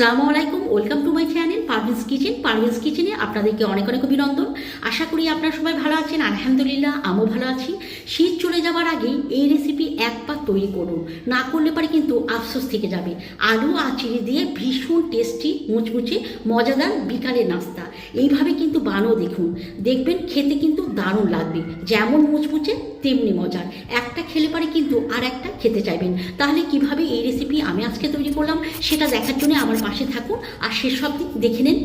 আসসালামু আলাইকুম, welcome to my channel Parvin's kitchen. Parvin's কিচেনে আপনাদেরকে অনেক অনেক অভিনন্দন। আশা করি আপনারা সবাই ভালো আছেন, আলহামদুলিল্লাহ আমিও ভালো আছি। শীত চলে যাওয়ার আগেই এই রেসিপি এক পাক তৈরি করুন। না করলে পারে কিন্তু আফসোস থেকে যাবে। আলু আর চিড়ি দিয়ে ভীষণ টেস্টি মুচমুচে, মজাদার বিকালের নাস্তা। এইভাবে কিন্তু বানও দেখুন। দেখবেন খেতে কিন্তু দারুণ লাগবে। যেমন মুচমুচে, তেমনি মজার। একটা খেলে পারে কিন্তু আর একটা খেতে চাইবেন। তাহলে কীভাবে এই রেসিপি আমি আজকে তৈরি করলাম, সেটা দেখার জন্য আমার পাশে থাকুন আর শেষ অবধি দেখে নেন।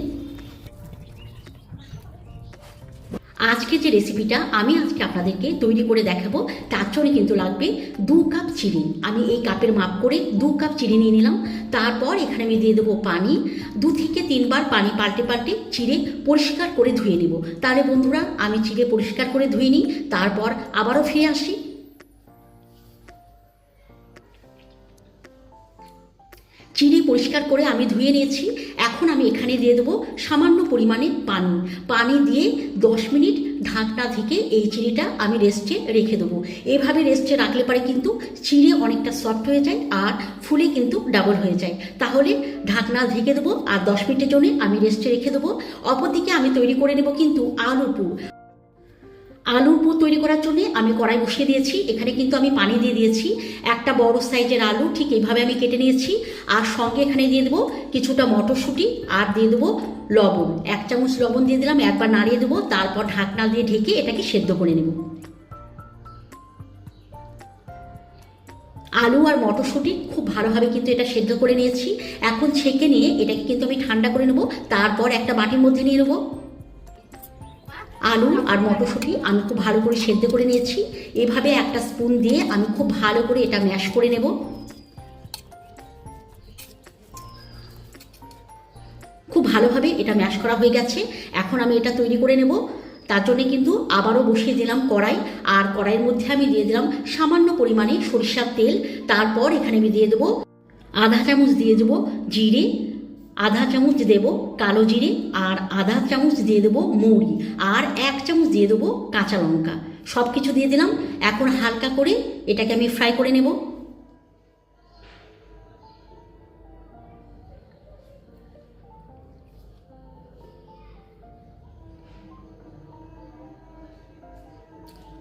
আজকে যে রেসিপিটা আমি আজকে আপনাদেরকে তৈরি করে দেখাবো, তার জন্য কিন্তু লাগবে দু কাপ চিনি। আমি এই কাপের মাপ করে দু কাপ চিনি নিয়ে নিলাম। তারপর এখানে আমি দিয়ে দেবো পানি। দু থেকে তিনবার পানি পাল্টে পাল্টে চিড়ে পরিষ্কার করে ধুয়ে নিব। তাহলে বন্ধুরা, আমি চিড়ে পরিষ্কার করে ধুয়ে নিই, তারপর আবারও ফিরে আসি। চিড়ে পরিষ্কার করে আমি ধুয়ে নিয়েছি। এখন আমি এখানে দিয়ে দেবো সামান্য পরিমাণে পানি। পানি দিয়ে দশ মিনিট ঢাকনা থেকে এই চিড়িটা আমি রেস্টে রেখে দেবো। এভাবে রেস্টে রাখলে পরে কিন্তু চিড়ে অনেকটা সফট হয়ে যায় আর ফুলে কিন্তু ডাবল হয়ে যায়। তাহলে ঢাকনা ঢেকে দেবো আর দশ মিনিটের জন্য আমি রেস্টে রেখে দেবো। অপরদিকে আমি তৈরি করে নেব কিন্তু আলু পুর। আলুর পুর তৈরি করার জন্য আমি কড়াই বসিয়ে দিয়েছি। এখানে কিন্তু আমি পানি দিয়ে দিয়েছি। একটা বড় সাইজের আলু, ঠিক এইভাবে আমি কেটে নিয়েছি। আর সঙ্গে এখানে দিয়ে দেবো কিছুটা মটরশুঁটি আর দিয়ে দেবো লবণ। এক চামচ লবণ দিয়ে দিলাম, একবার নাড়িয়ে দেবো, তারপর ঢাকনা দিয়ে ঢেকে এটাকে সেদ্ধ করে নেব। আলু আর মটরশুঁটি খুব ভালোভাবে কিন্তু এটা সেদ্ধ করে নিয়েছি। এখন ছেঁকে নিয়ে এটাকে কিন্তু আমি ঠান্ডা করে নেব, তারপর একটা বাটির মধ্যে নিয়ে নেব। আলু আর মটরশুঁটি আমি খুব ভালো করে সেদ্ধ করে নিয়েছি। এভাবে একটা স্পুন দিয়ে আমি খুব ভালো করে এটা ম্যাশ করে নেব। খুব ভালোভাবে এটা ম্যাশ করা হয়ে গেছে। এখন আমি এটা তৈরি করে নেব। তার জন্য কিন্তু আবারও বসিয়ে দিলাম কড়াই। আর কড়াইয়ের মধ্যে আমি দিয়ে দিলাম সামান্য পরিমাণে সরিষার তেল। তারপর এখানে আমি দিয়ে দেবো আধা চামচ দিয়ে দেবো জিরে আধা চামচ দেব কালো জিরে আর আধা চামচ দিয়ে দেবো মৌরি আর এক চামচ দিয়ে দেবো কাঁচা লঙ্কা। সব কিছু দিয়ে দিলাম। এখন হালকা করে এটাকে আমি ফ্রাই করে নেব।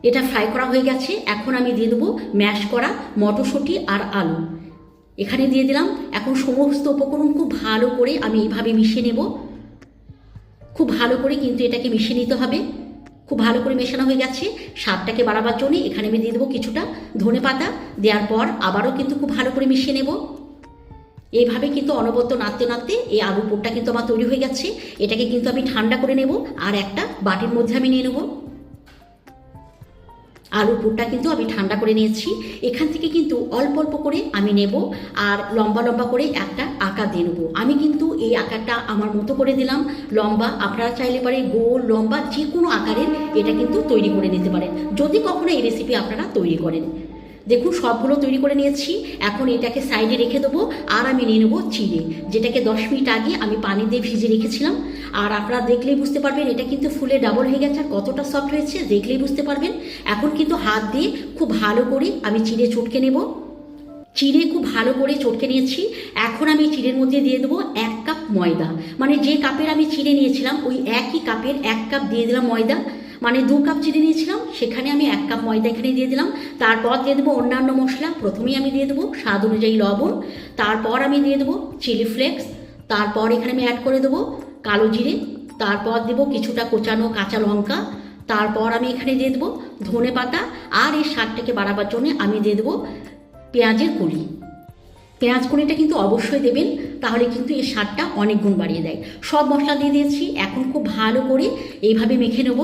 এটা ফ্রাই করা হয়ে গেছে। এখন আমি দিয়ে দেবো ম্যাশ করা মটরশুঁটি আর আলু। এখানে দিয়ে দিলাম। এখন সমস্ত উপকরণ খুব ভালো করে আমি এইভাবে মিশিয়ে নেব। খুব ভালো করে কিন্তু এটাকে মিশিয়ে নিতে হবে। খুব ভালো করে মেশানো হয়ে গেছে। স্বাদটাকে বাড়াবার জন্য এখানে আমি দিয়ে দেবো কিছুটা ধনে পাতা। দেওয়ার পর আবারও কিন্তু খুব ভালো করে মিশিয়ে নেব। এইভাবে কিন্তু অনবদ্য নাড়তে নাড়তে এই আলু পোটটা কিন্তু আমার তৈরি হয়ে গেছে। এটাকে কিন্তু আমি ঠান্ডা করে নেব। আর একটা বাটির মধ্যে আমি নিয়ে নেব। আলুর পুরটা কিন্তু আমি ঠান্ডা করে নিয়েছি। এখান থেকে কিন্তু অল্প অল্প করে আমি নেব আর লম্বা লম্বা করে একটা আকার দিয়ে নেব। আমি কিন্তু এই আকারটা আমার মতো করে দিলাম লম্বা আপনারা চাইলে পারে গোল, লম্বা যে কোনো আকারের এটা কিন্তু তৈরি করে নিতে পারেন। যদি কখনো এই রেসিপি আপনারা তৈরি করেন। দেখুন, সবগুলো তৈরি করে নিয়েছি। এখন এটাকে সাইডে রেখে দেবো আর আমি নিয়ে নেব চিড়ে। যেটাকে দশ মিনিট আগে আমি পানি দিয়ে ভিজে রেখেছিলাম। আর আপনারা দেখলেই বুঝতে পারবেন, এটা কিন্তু ফুলে ডাবল হয়ে গেছে আর কতটা সফট হয়েছে, দেখলেই বুঝতে পারবেন। এখন কিন্তু হাত দিয়ে খুব ভালো করে আমি চিড়ে চটকে নেব। চিড়ে খুব ভালো করে চটকে নিয়েছি। এখন আমি চিড়ের মধ্যে দিয়ে দেবো এক কাপ ময়দা। মানে যে কাপের আমি চিড়ে নিয়েছিলাম, ওই একই কাপের এক কাপ দিয়ে দিলাম ময়দা। মানে দু কাপ চিনি নিয়েছিলাম, সেখানে আমি এক কাপ ময়দা এখানে দিয়ে দিলাম। তারপর দিয়ে দেবো অন্যান্য মশলা, প্রথমেই আমি দিয়ে দেবো স্বাদ অনুযায়ী লবণ, তারপর আমি দিয়ে দেবো চিলি ফ্লেক্স, তারপর এখানে আমি অ্যাড করে দেবো কালো জিরে, তারপর দেবো কিছুটা কোচানো কাঁচা লঙ্কা, তারপর আমি এখানে দিয়ে দেবো ধনে পাতা, আর এই স্বাদটাকে বাড়াবার জন্য আমি দিয়ে দেবো পেঁয়াজের কুড়ি। পেঁয়াজ কুড়িটা কিন্তু অবশ্যই দেবেন, তাহলে কিন্তু এর স্বাদটা অনেক গুণ বাড়িয়ে দেয়। সব মশলা দিয়ে দিয়েছি, এখন খুব ভালো করে এইভাবে মেখে নেব।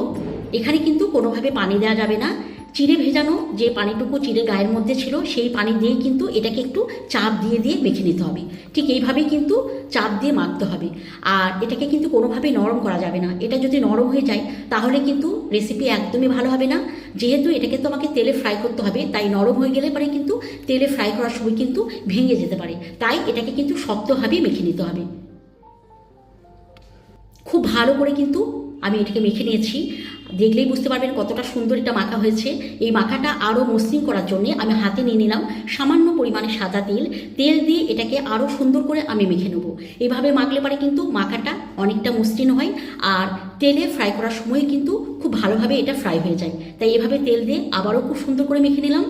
এখানে কিন্তু কোনোভাবে পানি দেওয়া যাবে না। চিড়ে ভেজানো যে পানিটুকু চিড়ে গায়ের মধ্যে ছিল, সেই পানি দিয়েই কিন্তু এটাকে একটু চাপ দিয়ে দিয়ে মেখে নিতে হবে। ঠিক এইভাবেই কিন্তু চাপ দিয়ে মাখতে হবে। আর এটাকে কিন্তু কোনোভাবেই নরম করা যাবে না। এটা যদি নরম হয়ে যায়, তাহলে কিন্তু রেসিপি একদমই ভালো হবে না। যেহেতু এটাকে তো আমাকে তেলে ফ্রাই করতে হবে, তাই নরম হয়ে গেলে পরে কিন্তু তেলে ফ্রাই করার সময় কিন্তু ভেঙে যেতে পারে। তাই এটাকে কিন্তু শক্তভাবেই মেখে নিতে হবে। খুব ভালো করে কিন্তু আমি এটাকে মেখে নিয়েছি। দেখলেই বুঝতে পারবেন কতটা সুন্দর এটা মাখা হয়েছে। এই মাখাটা আরও মসৃণ করার জন্য আমি হাতে নিয়ে নিলাম সামান্য পরিমাণে সাদা তেল। তেল দিয়ে এটাকে আরও সুন্দর করে আমি মেখে নেব। এইভাবে মাখলে পারে কিন্তু মাখাটা অনেকটা মসৃণ হয় আর তেলে ফ্রাই করার সময় কিন্তু খুব ভালোভাবে এটা ফ্রাই হয়ে যায়। তাই এভাবে তেল দিয়ে আবারও খুব সুন্দর করে মেখে নিলাম।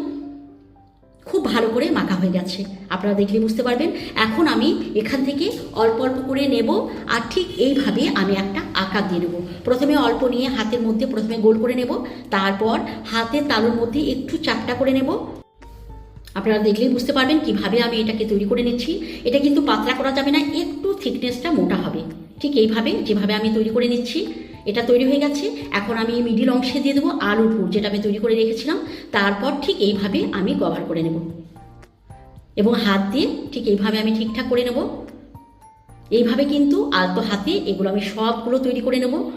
খুব ভালো করে মাখা হয়ে গেছে। আপনারা দেখলে বুঝতে পারবেন। এখন আমি এখান থেকে অল্প অল্প করে নেব আর ঠিক এইভাবে আমি একটা আকার দিয়ে নেব। প্রথমে অল্প নিয়ে হাতের মধ্যে প্রথমে গোল করে নেব। তারপর হাতের তালুর মধ্যে একটু চাপটা করে নেব। আপনারা দেখলেই বুঝতে পারবেন কীভাবে আমি এটাকে তৈরি করে নিচ্ছি। এটা কিন্তু পাতলা করা যাবে না, একটু থিকনেসটা মোটা হবে। ঠিক এইভাবে, যেভাবে আমি তৈরি করে নিচ্ছি। এটা তৈরি হয়ে গেছে। এখন আমি মিডিল অংশে দিয়ে দেবো আলুর পুর, যেটা আমি তৈরি করে রেখেছিলাম। তারপর ঠিক এইভাবে আমি কভার করে নেব। এবং হাত দিয়ে ঠিক এইভাবে আমি ঠিকঠাক করে নেব। এইভাবে কিন্তু আলতো হাতে এগুলো আমি সবগুলো তৈরি করে নেব।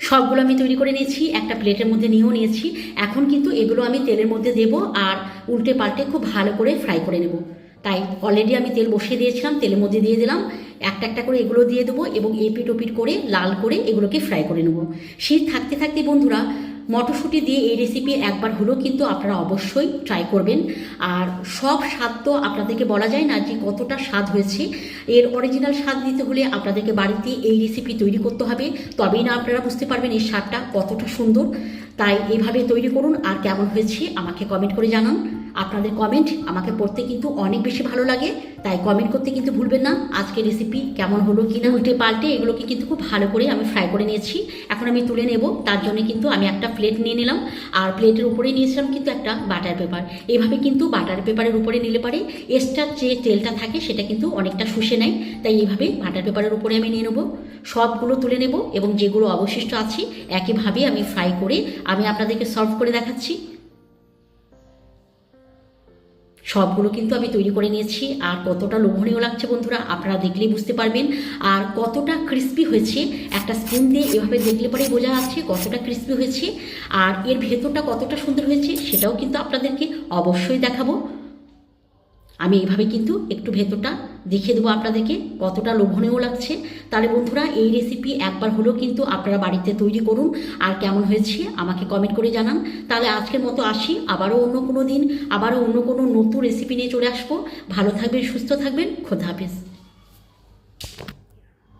সবগুলো আমি তৈরি করে নিয়েছি, একটা প্লেটের মধ্যে নিয়েও নিয়েছি। এখন কিন্তু এগুলো আমি তেলের মধ্যে দেব আর উল্টে পাল্টে খুব ভালো করে ফ্রাই করে নেব। তাই অলরেডি আমি তেল বসিয়ে দিয়েছিলাম, তেলের মধ্যে দিয়ে দিলাম। একটা একটা করে এগুলো দিয়ে দেবো এবং এপিট ওপিট করে লাল করে এগুলোকে ফ্রাই করে নেব। শীত থাকতে থাকতে বন্ধুরা, মটরশুঁটি দিয়ে এই রেসিপি একবার হলেও কিন্তু আপনারা অবশ্যই ট্রাই করবেন। আর সব স্বাদ তো আপনাদেরকে বলা যায় না যে কতটা স্বাদ হয়েছে। এর অরিজিনাল স্বাদ দিতে হলে আপনাদেরকে বাড়িতে এই রেসিপি তৈরি করতে হবে। তবেই না আপনারা বুঝতে পারবেন এই স্বাদটা কতটা সুন্দর। তাই এইভাবে তৈরি করুন আর কেমন হয়েছে আমাকে কমেন্ট করে জানান। আপনাদের কমেন্ট আমাকে পড়তে কিন্তু অনেক বেশি ভালো লাগে, তাই কমেন্ট করতে কিন্তু ভুলবেন না। আজকে রেসিপি কেমন হলো কি না উল্টে পাল্টে এগুলোকে কিন্তু খুব ভালো করে আমি ফ্রাই করে নিয়েছি। এখন আমি তুলে নেব, তার জন্য কিন্তু আমি একটা প্লেট নিয়ে নিলাম। আর প্লেটের উপরে নিয়েছিলাম কিন্তু একটা বাটার পেপার এভাবে কিন্তু বাটার পেপারের উপরে নিলে পারে এক্সট্রা যে তেলটা থাকে সেটা কিন্তু অনেকটা শুষে নেয়। তাই এইভাবে বাটার পেপারের উপরে আমি নিয়ে নেব। সবগুলো তুলে নেব এবং যেগুলো অবশিষ্ট আছে একইভাবে আমি ফ্রাই করে আমি আপনাদেরকে সার্ভ করে দেখাচ্ছি। সবগুলো কিন্তু আমি তৈরি করে নিয়েছি। আর কতটা লোভনীয় লাগছে বন্ধুরা, আপনারা দেখলেই বুঝতে পারবেন। আর কতটা ক্রিস্পি হয়েছে, একটা স্পুন দিয়ে এভাবে দেখলে পরেই বোঝা যাচ্ছে কতটা ক্রিস্পি হয়েছে। আর এর ভেতরটা কতটা সুন্দর হয়েছে, সেটাও কিন্তু আপনাদেরকে অবশ্যই দেখাবো। আমি এইভাবে কিন্তু একটু ভেতরটা দেখিয়ে দেবো আপনাদেরকে কতটা লোভনীয় লাগছে। তাহলে বন্ধুরা, এই রেসিপি একবার হলেও কিন্তু আপনারা বাড়িতে তৈরি করুন। আর কেমন হয়েছে আমাকে কমেন্ট করে জানান। তাহলে আজকের মতো আসি, আবারও অন্য কোনো দিন, আবারও অন্য কোনো নতুন রেসিপি নিয়ে চলে আসব। ভালো থাকবেন, সুস্থ থাকবেন, খোদা হাফেজ।